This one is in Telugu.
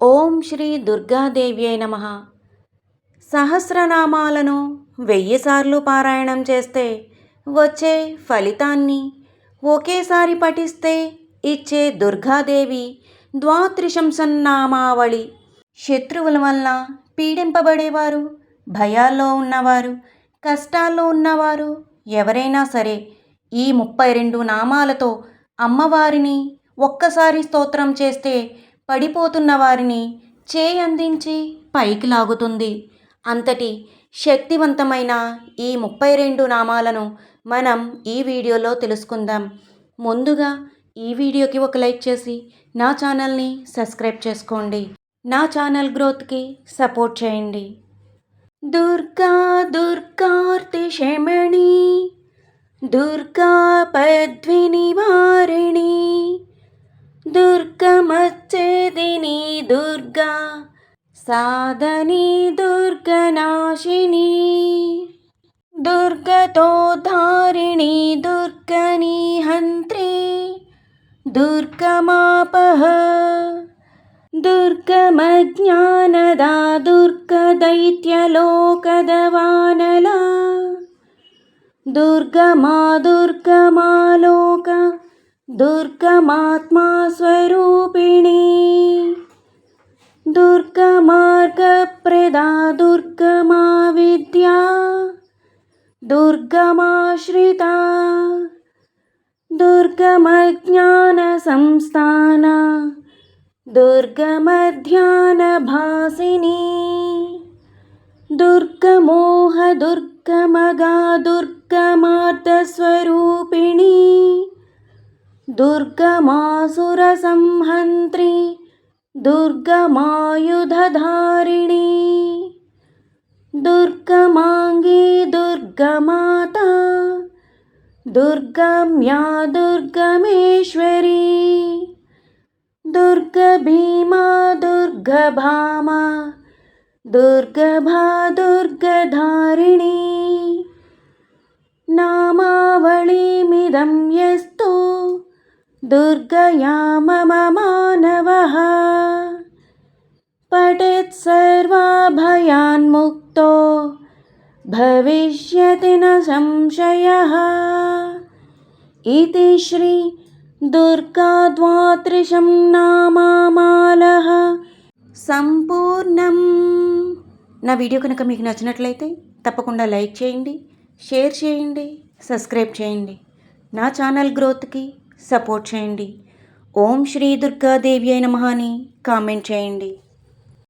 ఓం శ్రీ దుర్గాదేవి అయి నమ. సహస్రనామాలను వెయ్యిసార్లు పారాయణం చేస్తే వచ్చే ఫలితాన్ని ఒకేసారి పఠిస్తే ఇచ్చే దుర్గాదేవి ద్వాత్రిశంసన్నామావళి శత్రువుల వల్ల పీడింపబడేవారు భయాల్లో ఉన్నవారు కష్టాల్లో ఉన్నవారు ఎవరైనా సరే ఈ ముప్పై రెండు నామాలతో అమ్మవారిని ఒక్కసారి స్తోత్రం చేస్తే పడిపోతున్న వారిని చేయందించి పైకి లాగుతుంది. అంతటి శక్తివంతమైన ఈ ముప్పై రెండు నామాలను మనం ఈ వీడియోలో తెలుసుకుందాం. ముందుగా ఈ వీడియోకి ఒక లైక్ చేసి నా ఛానల్ని సబ్స్క్రైబ్ చేసుకోండి. నా ఛానల్ గ్రోత్కి సపోర్ట్ చేయండి. దుర్గా దుర్గార్తి శమణి దుర్గా పద్విని दुर्गमच्चेदिनी दुर्गा साधनी दुर्गनाशिनी। दुर्गतोद्धारिणी दुर्गनि हन्त्री दुर्गमापः दुर्गमज्ञानदा दुर्गदैत्यलोकदवानला। दुर्गमा दुर्गमालोका दुर्गमात्मा स्वरूपिणी दुर्गमार्गप्रदा दुर्गमा विद्या दुर्गमाश्रिता दुर्गमज्ञानसंस्थाना दुर्गमध्यानभासिनी। दुर्गमोहदुर्गमगा दुर्गमार्गस्वरूपिणी। दुर्गमासुरसंहन्त्री दुर्गमायुधधारिणी। दुर्गमाङ्गी दुर्गमाता दुर्गम्या दुर्गमेश्वरी। दुर्गभीमा दुर्गभामा दुर्गभा दुर्गधारिणी। नामावलीमिदं यस्ति దుర్గభా దుర్గధారిణి నామావళిమిదం యస్తో దుర్గయా మమ మానవः పఠేత్ సర్వాభయాన్ముక్తో భవిష్యతి న సంశయः ఇది శ్రీ దుర్గాద్వాత్రిశం నామామాలः సంపూర్ణం నా వీడియో కనుక మీకు నచ్చినట్లయితే తప్పకుండా లైక్ చేయండి షేర్ చేయండి సబ్స్క్రైబ్ చేయండి. నా ఛానల్ గ్రోత్కి సపోర్ట్ చేయండి. ఓం శ్రీ దుర్గాదేవి అయిన మహాని కామెంట్ చేయండి.